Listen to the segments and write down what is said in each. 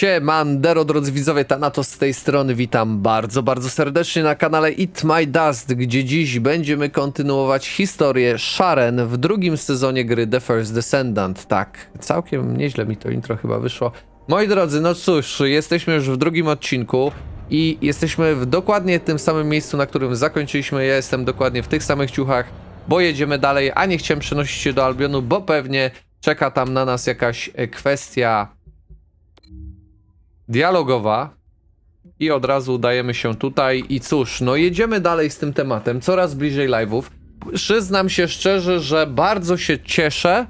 Siemandero, drodzy widzowie, Thanatos z tej strony, witam bardzo, bardzo serdecznie na kanale Eat My Dust, gdzie dziś będziemy kontynuować historię Sharen w drugim sezonie gry The First Descendant. Tak, całkiem nieźle mi to intro chyba wyszło. Moi drodzy, no cóż, jesteśmy już w drugim odcinku i jesteśmy w dokładnie tym samym miejscu, na którym zakończyliśmy. Ja jestem dokładnie w tych samych ciuchach, bo jedziemy dalej, a nie chciałem przenosić się do Albionu, bo pewnie czeka tam na nas jakaś e, kwestia dialogowa i od razu udajemy się tutaj i cóż, no jedziemy dalej z tym tematem, coraz bliżej live'ów. Przyznam się szczerze, że bardzo się cieszę,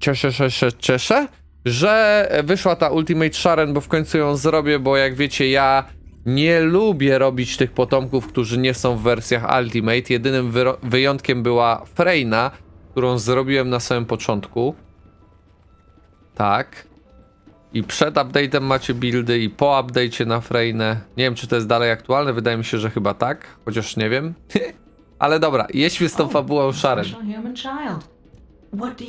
cieszę, cieszę, cieszę, że wyszła ta Ultimate Sharen, bo w końcu ją zrobię, bo jak wiecie, ja nie lubię robić tych potomków, którzy nie są w wersjach Ultimate. Jedynym wyjątkiem była Freyna, którą zrobiłem na samym początku. Tak. I przed update'em macie buildy i po update'cie na Freynę. Nie wiem, czy to jest dalej aktualne, wydaje mi się, że chyba tak, chociaż nie wiem. Ale dobra, jedźmy z tą fabułą do you need?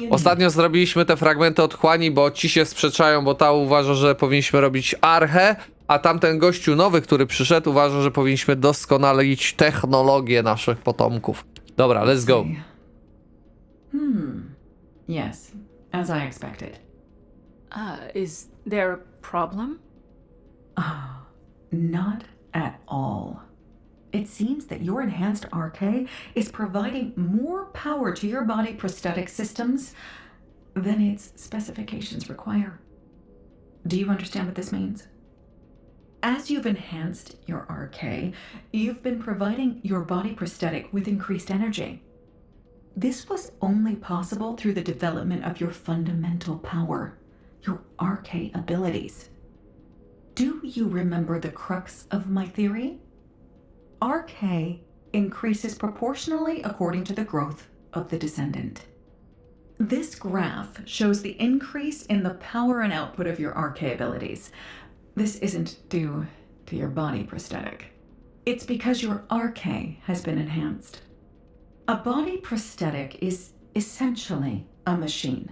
Ostatnio zrobiliśmy te fragmenty otchłani, bo ci się sprzeczają, bo ta uważa, że powinniśmy robić archę, a tamten gościu nowy, który przyszedł, uważa, że powinniśmy doskonalić technologię naszych potomków. Dobra, let's go. Hmm. Yes, as I expected. Uh, is there a problem? Ah, not at all. It seems that your enhanced RK is providing more power to your body prosthetic systems than its specifications require. Do you understand what this means? As you've enhanced your RK, you've been providing your body prosthetic with increased energy. This was only possible through the development of your fundamental power, your RK abilities. Do you remember the crux of my theory? RK increases proportionally according to the growth of the descendant. This graph shows the increase in the power and output of your RK abilities. This isn't due to your body prosthetic. It's because your RK has been enhanced. A body prosthetic is essentially a machine.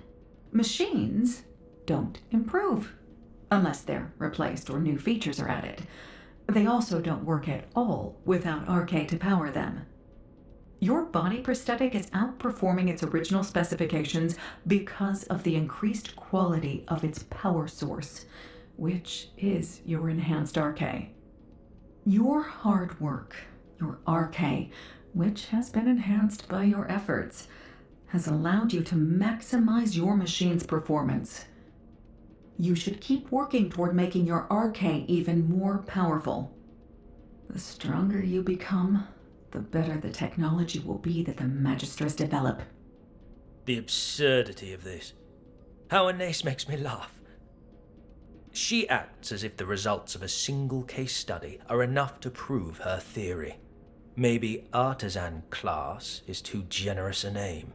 Machines don't improve unless they're replaced or new features are added. They also don't work at all without RK to power them. Your body prosthetic is outperforming its original specifications because of the increased quality of its power source, which is your enhanced RK. Your hard work, your RK, which has been enhanced by your efforts, has allowed you to maximize your machine's performance. You should keep working toward making your RK even more powerful. The stronger you become, the better the technology will be that the Magisters develop. The absurdity of this. How Anais makes me laugh. She acts as if the results of a single case study are enough to prove her theory. Maybe artisan class is too generous a name.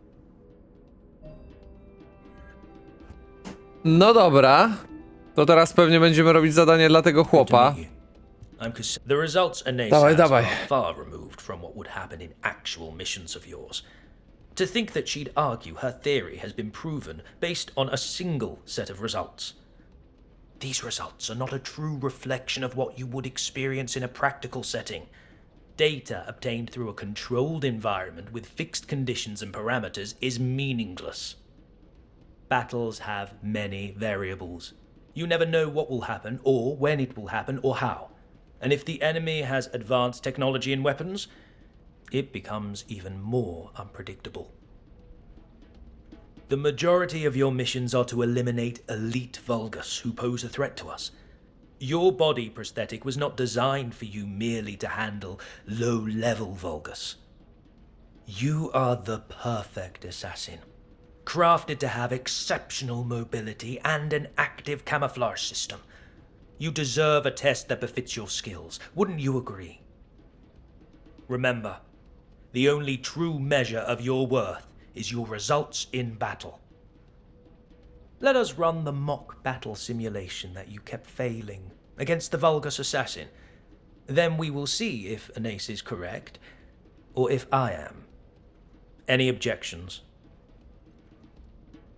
No dobra. To teraz pewnie będziemy robić zadanie dla tego chłopa. I'm cons- the results Anais Dawaj, dawaj. are far removed from what would happen in actual missions of yours. To think that she'd argue her theory has been proven based on a single set of results. These results are not a true reflection of what you would experience in a practical setting. Data obtained through a controlled environment with fixed conditions and parameters is meaningless. Battles have many variables. You never know what will happen, or when it will happen, or how. And if the enemy has advanced technology and weapons, it becomes even more unpredictable. The majority of your missions are to eliminate elite Vulgus who pose a threat to us. Your body prosthetic was not designed for you merely to handle low level Vulgus. You are the perfect assassin, crafted to have exceptional mobility and an active camouflage system. You deserve a test that befits your skills, wouldn't you agree? Remember, the only true measure of your worth is your results in battle. Let us run the mock battle simulation that you kept failing against the Vulgus assassin. Then we will see if Anais is correct, or if I am. Any objections?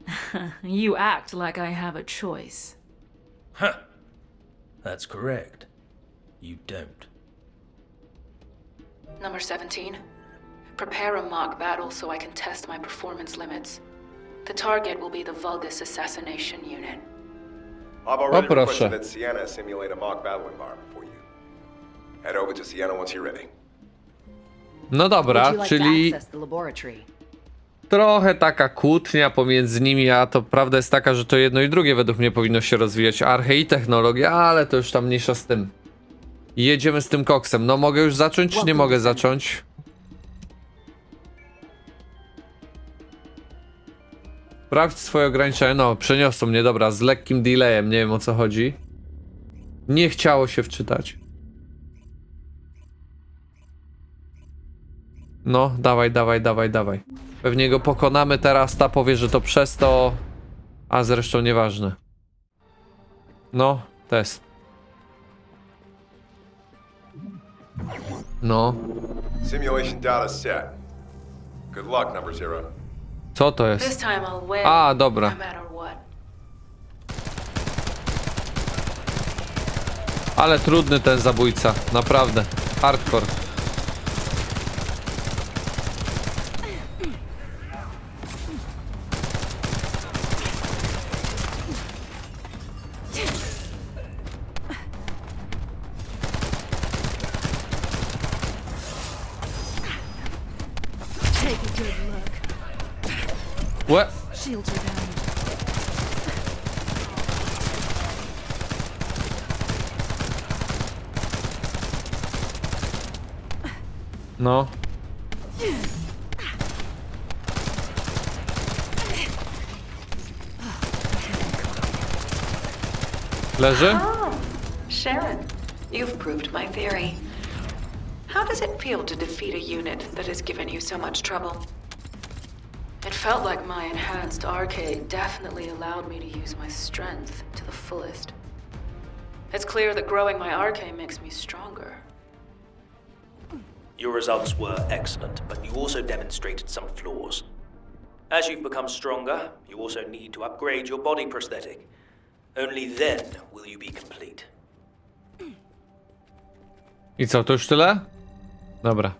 You act like I have a choice. Huh. That's correct. You don't. Number 17. Prepare a mock battle so I can test my performance limits. The target will be the Vulgus Assassination Unit. I've already proszę. requested that Sienna simulate a mock battle environment for you. Head over to Sienna once you're ready. No Would dobra, you like czyli trochę taka kłótnia pomiędzy nimi, a to prawda jest taka, że to jedno i drugie według mnie powinno się rozwijać. Arche i technologia, ale to już tam mniejsza z tym. Jedziemy z tym koksem. No mogę już zacząć, czy nie mogę zacząć? Sprawdź swoje ograniczenia. No, przeniosą mnie, dobra, z lekkim delayem, nie wiem o co chodzi. Nie chciało się wczytać. No, dawaj, dawaj, dawaj, dawaj. Pewnie go pokonamy teraz, ta powie, że to przez to... A zresztą nieważne. No, test. No, Simulation data set. Good luck, number zero. co to This jest? time I'll win. A, dobra. No matter what. Ale trudny ten zabójca, naprawdę. Hardcore. Take a good look. Łe! Shields are down. No. Leży? Ah, Sharon, you've proved my theory. How does it feel to defeat a unit that has given you so much trouble? It felt like my enhanced arcade definitely allowed me to use my strength to the fullest. It's clear that growing my arcade makes me stronger. Your results were excellent, but you also demonstrated some flaws. As you've become stronger, you also need to upgrade your body prosthetic. Only then will you be complete. I co, to już tyle? Dobra.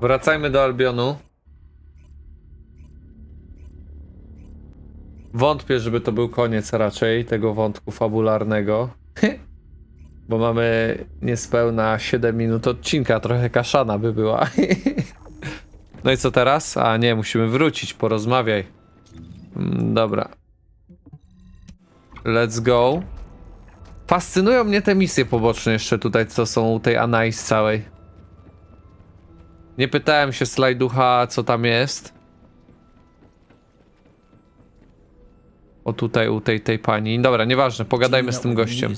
Wracajmy do Albionu. Wątpię, żeby to był koniec raczej tego wątku fabularnego. Bo mamy niespełna 7 minut odcinka, trochę kaszana by była. No i co teraz? A nie, musimy wrócić, porozmawiaj. Mm, Dobra. Let's go. Fascynują mnie te misje poboczne jeszcze tutaj, co są u tej Anais całej. Nie pytałem się slajducha, co tam jest. O tutaj, u tej, tej pani. Dobra, nieważne, pogadajmy z tym gościem.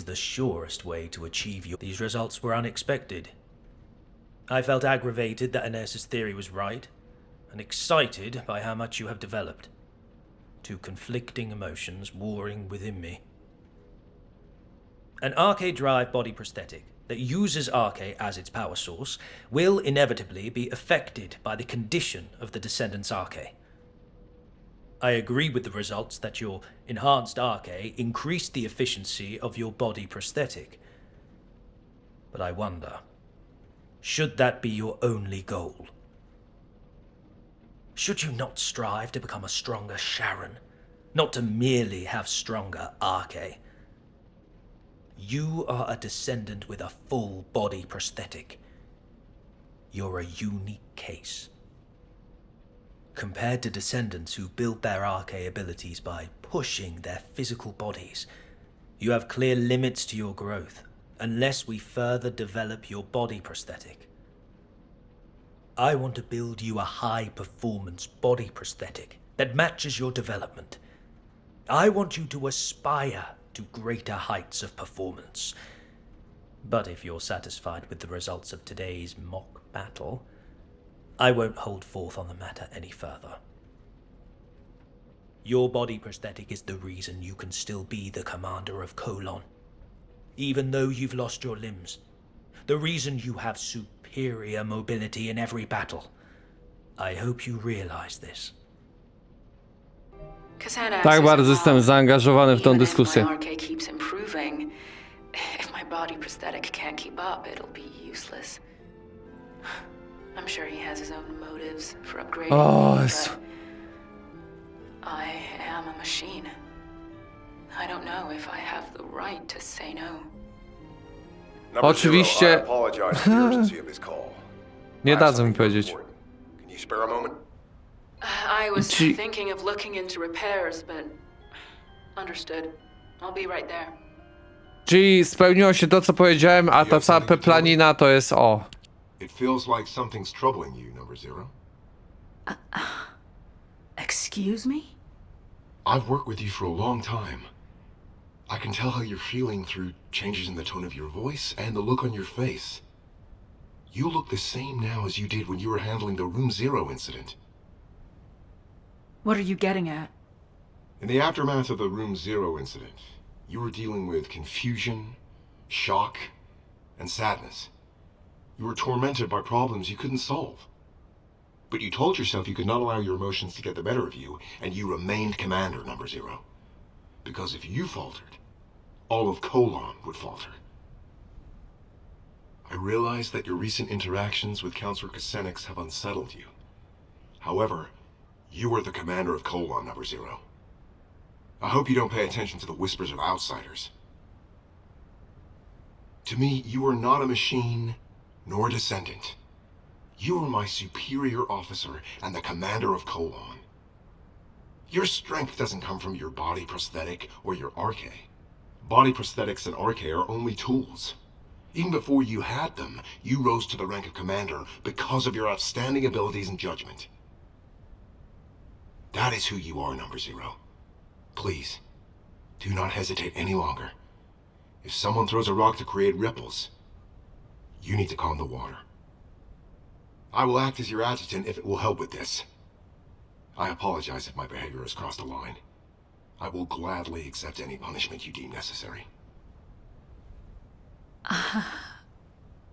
These results were unexpected. I felt aggravated that Ines's theory was right, and excited by how much you have developed. Two conflicting emotions warring within me. An arcade drive body prosthetic that uses Arcade as its power source will inevitably be affected by the condition of the Descendants Arcade. I agree with the results that your enhanced Arcade increased the efficiency of your body prosthetic. But I wonder should that be your only goal? Should you not strive to become a stronger Sharon, not to merely have stronger Arke? You are a descendant with a full body prosthetic. You're a unique case. Compared to descendants who build their Arke abilities by pushing their physical bodies, you have clear limits to your growth unless we further develop your body prosthetic. I want to build you a high performance body prosthetic that matches your development. I want you to aspire to greater heights of performance. But if you're satisfied with the results of today's mock battle, I won't hold forth on the matter any further. Your body prosthetic is the reason you can still be the commander of Colon, even though you've lost your limbs. The reason you have superior mobility in every battle. I hope you realize this. Tak bardzo jestem zaangażowany w tą dyskusję. My arcade keeps improving. If my body prosthetic can't keep up, it'll be useless. I'm sure he has his own motives for upgrading Oh, me, but I am a machine. I don't know if I have the right to say no. Call. Nie dadzą mi powiedzieć. moment? I was Gee. thinking of looking into repairs, but understood. I'll be right there. Czyli spełniło się to, co powiedziałem, a ta cała peplanina to jest o. It feels like something's troubling you, number zero. Excuse me? I've worked with you for a long time. I can tell how you're feeling through changes in the tone of your voice and the look on your face. You look the same now as you did when you were handling the Room Zero incident. What are you getting at? In the aftermath of the Room Zero incident, you were dealing with confusion, shock, and sadness. You were tormented by problems you couldn't solve. But you told yourself you could not allow your emotions to get the better of you, and you remained Commander Number Zero. Because if you faltered, all of Colon would falter. I realize that your recent interactions with Counselor Kasenix have unsettled you. However, you are the commander of Colon Number Zero. I hope you don't pay attention to the whispers of outsiders. To me, you are not a machine, nor a descendant. You are my superior officer and the commander of Colon. Your strength doesn't come from your body prosthetic or your arche. Body prosthetics and arche are only tools. Even before you had them, you rose to the rank of commander because of your outstanding abilities and judgment. That is who you are, Number Zero. Please, do not hesitate any longer. If someone throws a rock to create ripples, you need to calm the water. I will act as your adjutant if it will help with this. I apologize if my behavior has crossed a line. I will gladly accept any punishment you deem necessary.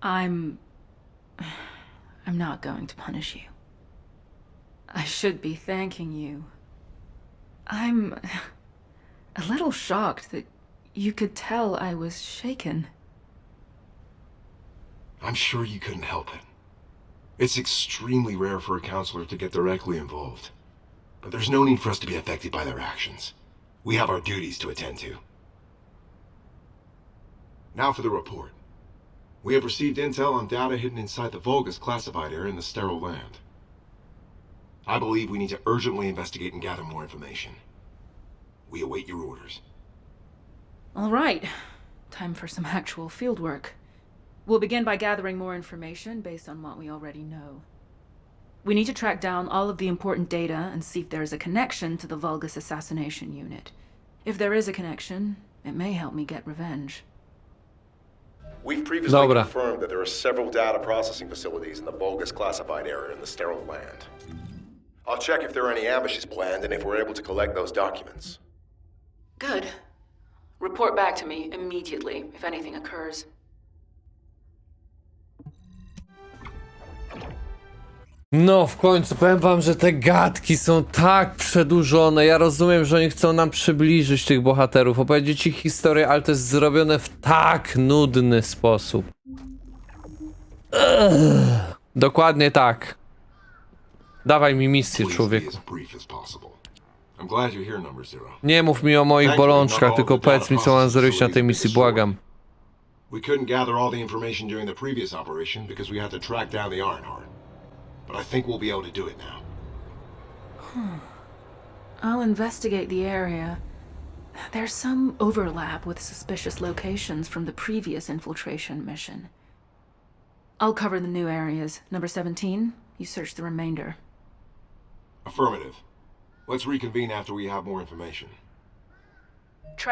I'm. I'm not going to punish you. I should be thanking you. I'm. a little shocked that you could tell I was shaken. I'm sure you couldn't help it. It's extremely rare for a counselor to get directly involved. But there's no need for us to be affected by their actions. We have our duties to attend to. Now for the report. We have received intel on data hidden inside the Vulgus classified area in the sterile land. I believe we need to urgently investigate and gather more information. We await your orders. All right. Time for some actual fieldwork. We'll begin by gathering more information based on what we already know. We need to track down all of the important data and see if there is a connection to the Vulgus assassination unit. If there is a connection, it may help me get revenge. We've previously Dobra. confirmed that there are several data processing facilities in the Vulgus classified area in the sterile land. I'll check if there are any ambushes planned and if we're able to collect those documents. Good. Report back to me immediately if anything occurs. No, w końcu powiem wam, że te gadki są tak przedłużone. Ja rozumiem, że oni chcą nam przybliżyć tych bohaterów, opowiedzieć ich historię, ale to jest zrobione w tak nudny sposób. Ugh. Dokładnie tak. Dawaj mi misję, człowieku. Nie mów mi o moich bolączkach, tylko powiedz mi, co mam zrobić na tej misji, błagam. We couldn't gather all the information during the previous operation because we had to track down the Ironheart. But I think we'll be able to do it now. Hmm. I'll investigate the area. There's some overlap with suspicious locations from the previous infiltration mission. I'll cover the new areas. Number 17, you search the remainder. Affirmative. Let's reconvene after we have more information.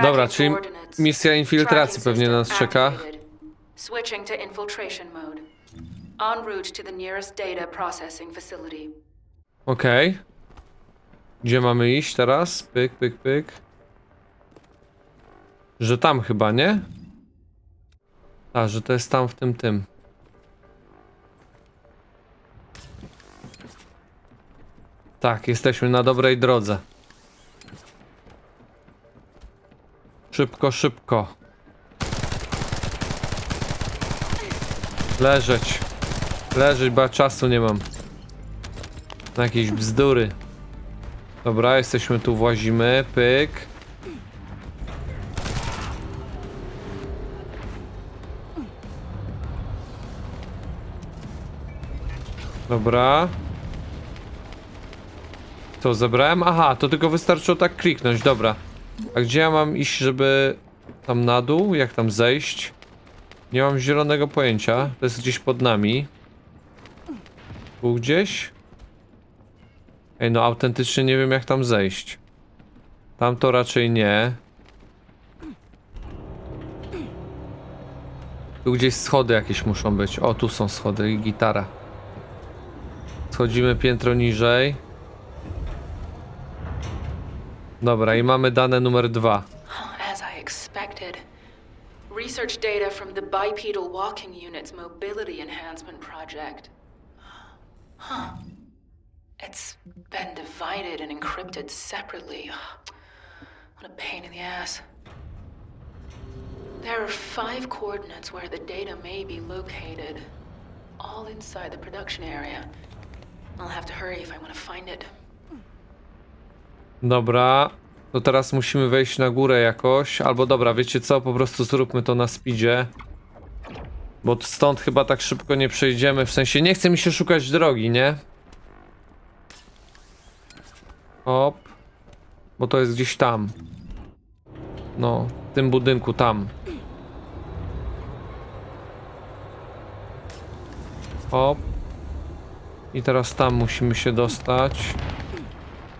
Dobra, czyli misja infiltracji pewnie nas czeka. Switching to infiltration mode. En route to the nearest data processing facility. Okej. Gdzie mamy iść teraz? Pyk, pyk, pyk. Że tam chyba, nie? A, że to jest tam w tym, tym. Tak, jesteśmy na dobrej drodze. Szybko, szybko. Leżeć. Leżeć, bo czasu nie mam. Na jakieś bzdury. Dobra, jesteśmy tu, włazimy. Pyk. Dobra. Co, zebrałem? Aha, to tylko wystarczyło tak kliknąć, dobra. A gdzie ja mam iść, żeby tam na dół? Jak tam zejść? Nie mam zielonego pojęcia. To jest gdzieś pod nami. Tu gdzieś? Ej, no autentycznie nie wiem jak tam zejść. Tam to raczej nie. Tu gdzieś schody jakieś muszą być. O, tu są schody i gitara. Schodzimy piętro niżej. Dobra, i mamy dane numer dwa. As I expected. Research data from the bipedal walking unit's mobility enhancement project. Huh. It's been divided and encrypted separately. What a pain in the ass. There are five coordinates where the data may be located, all inside the production area. I'll have to hurry if I want to find it. Dobra, to teraz musimy wejść na górę jakoś. Albo dobra, wiecie co? Po prostu zróbmy to na speedzie. Bo stąd chyba tak szybko nie przejdziemy. W sensie nie chce mi się szukać drogi, nie? Hop. Bo to jest gdzieś tam. No, w tym budynku tam. Hop. I teraz tam musimy się dostać.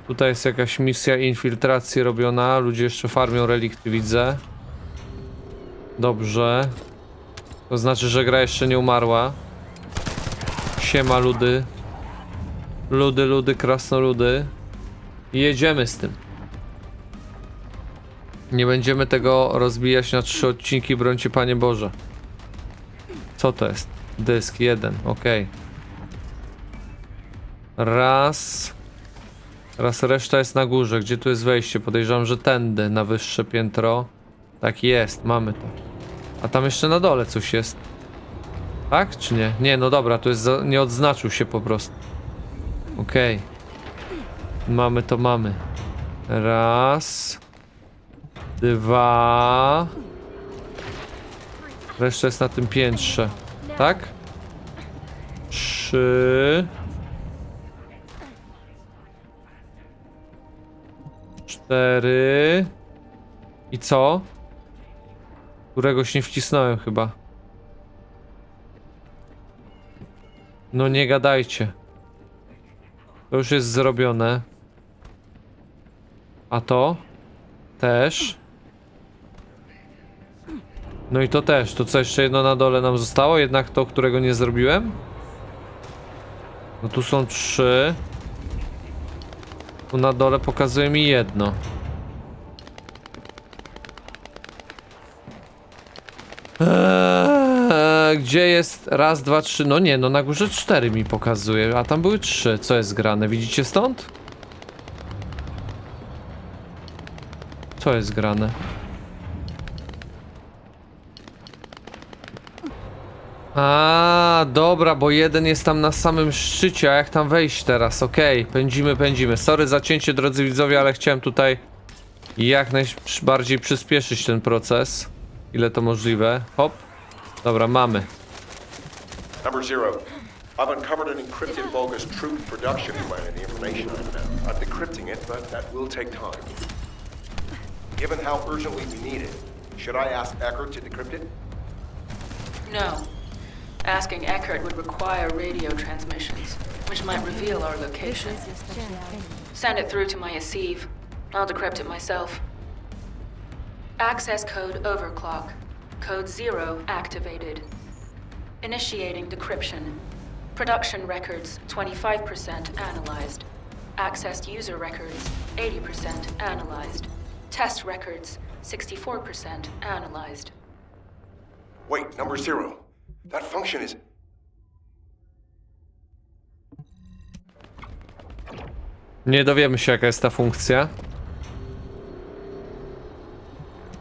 Tutaj jest jakaś misja infiltracji robiona. Ludzie jeszcze farmią relikty, widzę. Dobrze. To znaczy, że gra jeszcze nie umarła. Siema ludy. Ludy, ludy, krasnoludy. I jedziemy z tym. Nie będziemy tego rozbijać na trzy odcinki, brońcie Panie Boże. Co to jest? Dysk jeden, ok. Raz. Teraz reszta jest na górze. Gdzie tu jest wejście? Podejrzewam, że tędy, na wyższe piętro. Tak jest, mamy to. A tam jeszcze na dole coś jest. Tak, czy nie? Nie, no dobra, tu jest. Za... Nie odznaczył się po prostu. Okej. Mamy to, mamy. Raz. Dwa. Reszta jest na tym piętrze. Tak? Trzy. Cztery. I co? Któregoś nie wcisnąłem chyba. No nie gadajcie. To już jest zrobione. A to? Też. No i to też. To co jeszcze jedno na dole nam zostało? Jednak to, którego nie zrobiłem? No tu są trzy. Tu na dole pokazuje mi jedno. Eee, gdzie jest raz, dwa, trzy? No nie, no na górze cztery mi pokazuje, a tam były trzy. Co jest grane? Widzicie stąd? Co jest grane? A, dobra, bo jeden jest tam na samym szczycie, a jak tam wejść teraz? Okej, pędzimy, pędzimy. Sorry za cięcie, drodzy widzowie, ale chciałem tutaj jak najbardziej przyspieszyć ten proces. Ile to możliwe. Hop. Dobra, mamy. Number zero. I've uncovered an encrypted bogus troop production plan in the information I found. I'm decrypting it, but that will take time. Given how urgently we need it, should I ask Eckert to decrypt it? No. Asking Eckert would require radio transmissions, which might reveal our location. Send it through to my Asive. I'll decrypt it myself. Access code overclock. Code 0 activated. Initiating decryption. Production records 25% analyzed. Accessed user records 80% analyzed. Test records 64% analyzed. Wait, number zero. That function is. Nie dowiemy się jaka jest ta funkcja.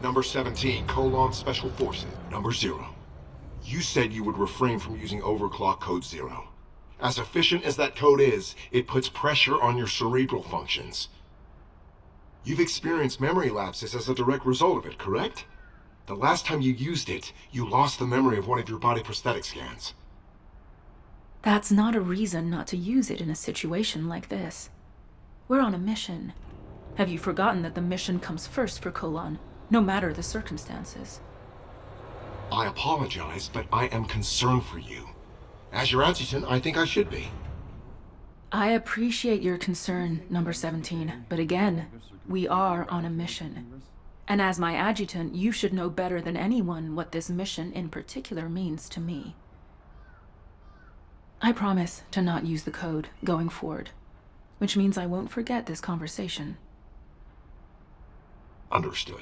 Number 17, Colon Special Forces. Number zero. You said you would refrain from using overclock code zero. As efficient as that code is, it puts pressure on your cerebral functions. You've experienced memory lapses as a direct result of it, correct? The last time you used it, you lost the memory of one of your body prosthetic scans. That's not a reason not to use it in a situation like this. We're on a mission. Have you forgotten that the mission comes first for Kolon, no matter the circumstances? I apologize, but I am concerned for you. As your adjutant, I think I should be. I appreciate your concern, number 17, but again, we are on a mission. And as my adjutant, you should know better than anyone what this mission in particular means to me. I promise to not use the code going forward, which means I won't forget this conversation. Understood.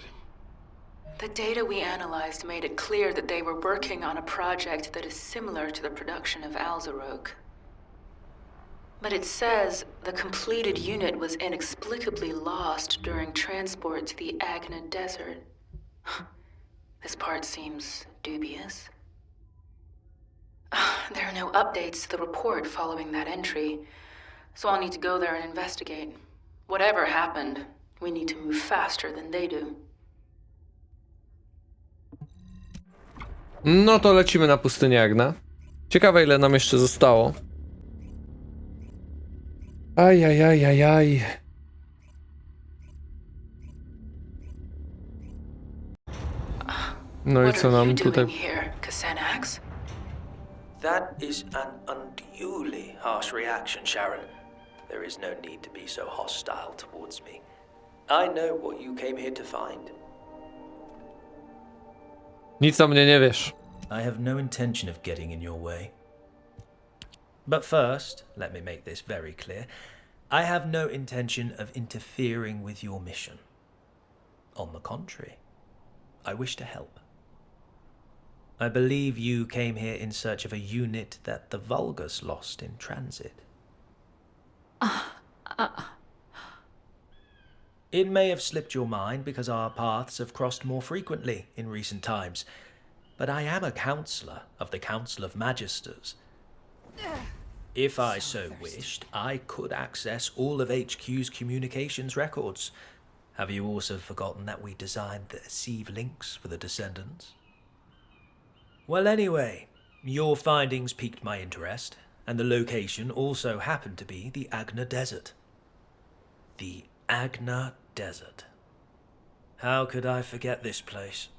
The data we analyzed made it clear that they were working on a project that is similar to the production of Alzarok. But it says the completed unit was inexplicably lost during transport to the Agna Desert. This part seems dubious. There are no updates to the report following that entry, so I'll need to go there and investigate. Whatever happened, we need to move faster than they do. No to lecimy na pustynię Agna. Ciekawe ile nam jeszcze zostało. Ajajajajaj. No i What co are you nam doing tutaj... That is an unduly harsh reaction, Sharon. There is no need to be so hostile towards me. I know what you came here to find. Nic o mnie nie wiesz. I have no intention of getting in your way. But first, let me make this very clear. I have no intention of interfering with your mission. On the contrary, I wish to help. I believe you came here in search of a unit that the Vulgus lost in transit. Ah, ah, It may have slipped your mind because our paths have crossed more frequently in recent times, but I am a counselor of the Council of Magisters. If I so wished, I could access all of HQ's communications records. Have you also forgotten that we designed the Sieve links for the Descendants? Well, anyway, your findings piqued my interest, and the location also happened to be the Agna Desert. The Agna Desert. How could I forget this place?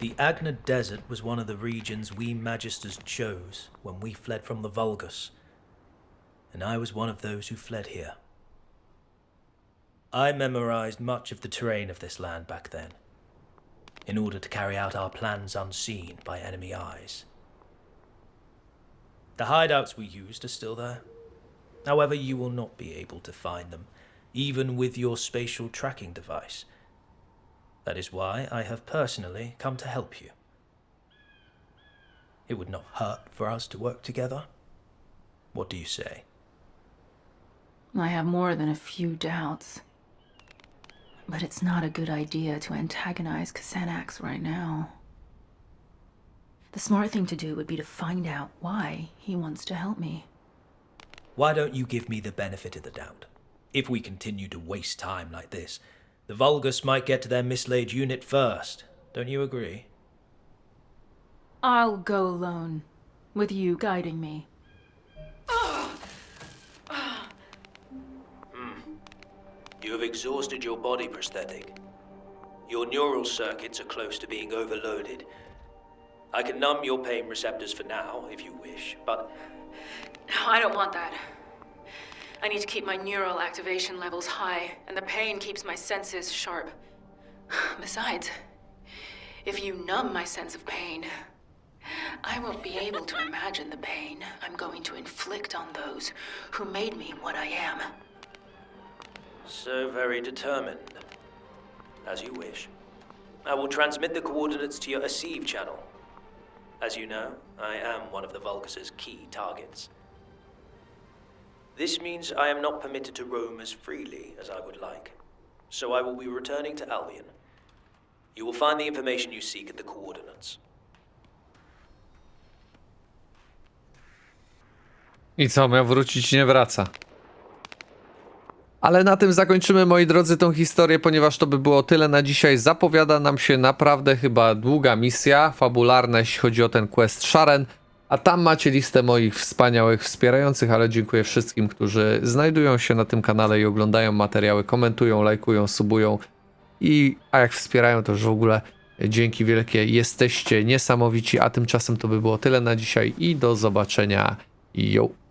The Agna Desert was one of the regions we Magisters chose when we fled from the Vulgus, and I was one of those who fled here. I memorized much of the terrain of this land back then, in order to carry out our plans unseen by enemy eyes. The hideouts we used are still there. However, you will not be able to find them, even with your spatial tracking device. That is why I have personally come to help you. It would not hurt for us to work together. What do you say? I have more than a few doubts. But it's not a good idea to antagonize Kasanax right now. The smart thing to do would be to find out why he wants to help me. Why don't you give me the benefit of the doubt? If we continue to waste time like this, the Vulgus might get to their mislaid unit first. Don't you agree? I'll go alone, with you guiding me. Hmm. You have exhausted your body prosthetic. Your neural circuits are close to being overloaded. I can numb your pain receptors for now, if you wish, but No, I don't want that. I need to keep my neural activation levels high, and the pain keeps my senses sharp. Besides, if you numb my sense of pain, I won't be able to imagine the pain I'm going to inflict on those who made me what I am. so very determined. As you wish. I will transmit the coordinates to your Aceive channel. As you know, I am one of the Vulgus's key targets. This means I am not permitted to roam as freely as I would like, so I will be returning to Albion. You will find the information you seek at the coordinates. I co, miał wrócić, nie wraca. Ale na tym zakończymy, moi drodzy, tą historię, ponieważ to by było tyle na dzisiaj. Zapowiada nam się naprawdę chyba długa misja fabularna, jeśli chodzi o ten quest Sharen. A tam macie listę moich wspaniałych wspierających, ale dziękuję wszystkim, którzy znajdują się na tym kanale i oglądają materiały, komentują, lajkują, subują. I a jak wspierają, to już w ogóle dzięki wielkie. Jesteście niesamowici, a tymczasem to by było tyle na dzisiaj i do zobaczenia. Jo.